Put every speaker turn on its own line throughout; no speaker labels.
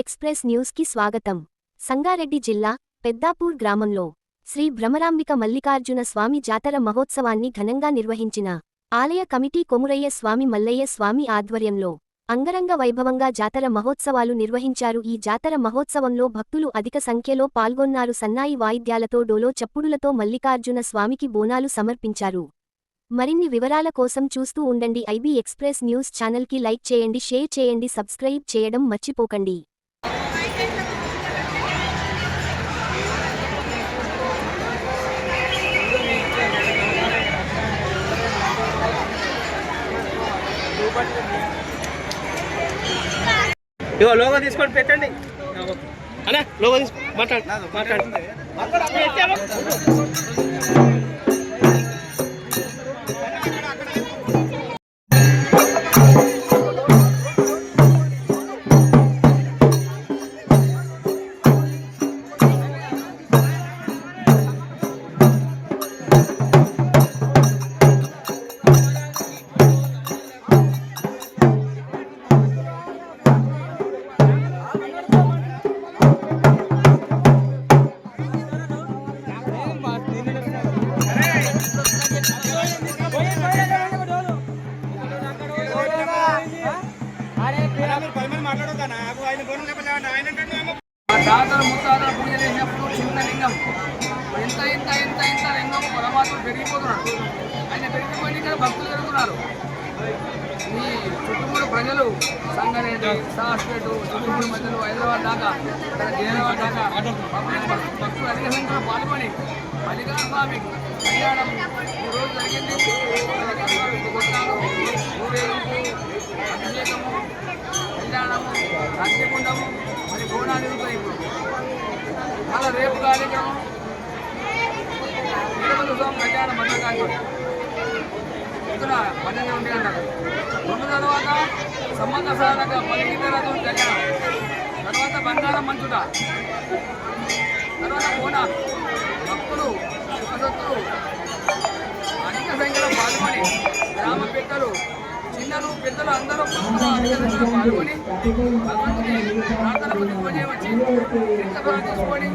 Express న్యూస్కి స్వాగతం. సంగారెడ్డి జిల్లా పెద్దాపూర్ గ్రామంలో శ్రీ భ్రమరాంబిక మల్లికార్జున స్వామి జాతర మహోత్సవాన్ని ఘనంగా నిర్వహించిన ఆలయ కమిటీ కొమురయ్య స్వామి మల్లయ్య స్వామి ఆధ్వర్యంలో అంగరంగ వైభవంగా జాతర మహోత్సవాలు నిర్వహించారు. ఈ జాతర మహోత్సవంలో భక్తులు అధిక సంఖ్యలో పాల్గొన్నారు. సన్నాయి వాయిద్యాలతో డోలో చప్పుడులతో మల్లికార్జున స్వామికి బోనాలు సమర్పించారు. మరిన్ని వివరాల కోసం చూస్తూ ఉండండి ఐబీ ఎక్స్ప్రెస్ న్యూస్ ఛానల్కి లైక్ చేయండి షేర్ చేయండి సబ్స్క్రైబ్ చేయడం మర్చిపోకండి.
ఇగో లోగో తీసుకొని పెట్టండి. అన్నా లోగో తీసుకో మాట్లాడు మాట్లాడు.
మా తాతలు ముత్తాతలు పూజ చేసినప్పుడు చిన్న లింగం ఎంత ఇంత ఇంత ఇంత లింగం పరమాత్మ పెరిగిపోతున్నాడు. ఆయన పెరిగిపోయిన ఇక్కడ భక్తులు పెరుగుతున్నారు. ఈ చుట్టుముడు ప్రజలు సంగారెడ్డి సాస్పేటు చుట్టుముడు మధ్యలో హైదరాబాద్ దాకా ఇక్కడ జైరాబాద్ దాకా భక్తులు అధిక సంఖ్యలో పాల్గొని మల్లికా స్వామి కళ్యాణం ఈ రోజు జరిగింది. మల్లికా స్వామి కొట్టాలు ఊరేగింపు అభిషేకము. కళ్యాణము మరి బోనాలు జరుగుతాయి ఇప్పుడు మళ్ళీ రేపు కార్యక్రమం తిరుమల స్వామి కళ్యాణం మండలి పొద్దున పన్నెండు ఉండి అంటారు రెండు తర్వాత సంబంధ సాధక పలికిత రథం కళ్యాణం తర్వాత బంగారం మంచుట. తర్వాత బోనాలు ప్రజలు అందరూ భక్తులు పాల్గొని వచ్చి తీసుకొని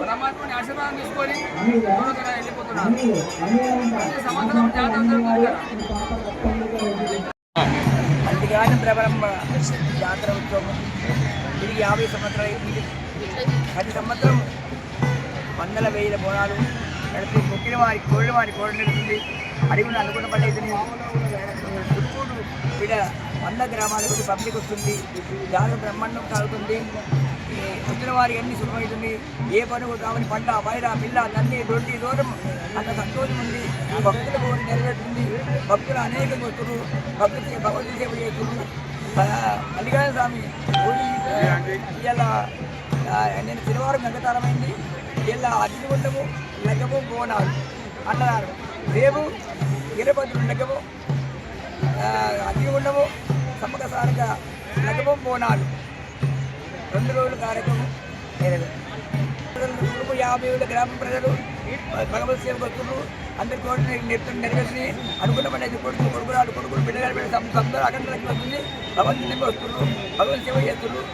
పరమాత్మని ఆశీర్వాదం తీసుకొని దూరంగా వెళ్ళిపోతున్నారు. సంవత్సరం జాతర జరుగుతుంది కదా.
జాతర ఉత్సవం ఇది యాభై సంవత్సరాలు అయింది ప్రతి సంవత్సరం వందల వేల బోనాలు. నడిపి మొక్కిన వారి కోళ్ళ వారి కోళ్ళు నడుస్తుంది అడిగిన అనుకున్న పల్లె చుట్టూరు ఇక్కడ వంద గ్రామాలకు పబ్లిక్ వస్తుంది. దాని బ్రహ్మాండం కాలుతుంది వచ్చిన వారికి అన్ని సుఖమవుతుంది. ఏ పనులు కావని పంట బయట పిల్ల తల్లి రొట్టి దూరం అంత సంతోషం ఉంది. భక్తుల కోరి నెరవేరుతుంది. భక్తులు అనేక వస్తున్నారు. భక్తులు భగవద్గీత సేవ చేస్తున్నారు. ఆ, మల్లికార్జున స్వామి ఇలా నేను శనివారం గంగతారమైంది. ఇలా అగ్నిగుండము లగ్గము బోనాలు. అన్నారు రేపు వీరభద్రుడు లగ్గము అగ్నిగుండము సమ్మక సారక నగము బోనాలు. రెండు రోజుల కార్యక్రమం నెరవేరు యాభై వేల గ్రామ ప్రజలు భగవత్ సేవ భక్తులు అందరి కోరిక నెరవేర్చి నెరవేర్చి అనుకున్న పని అయితే కొడుకులు కొడుకురాలు కొడుకులు బిడ్డగారు అక్కడ వస్తుంది భగవంతుని వస్తున్నారు. భగవత్ సేవ చేస్తున్నారు.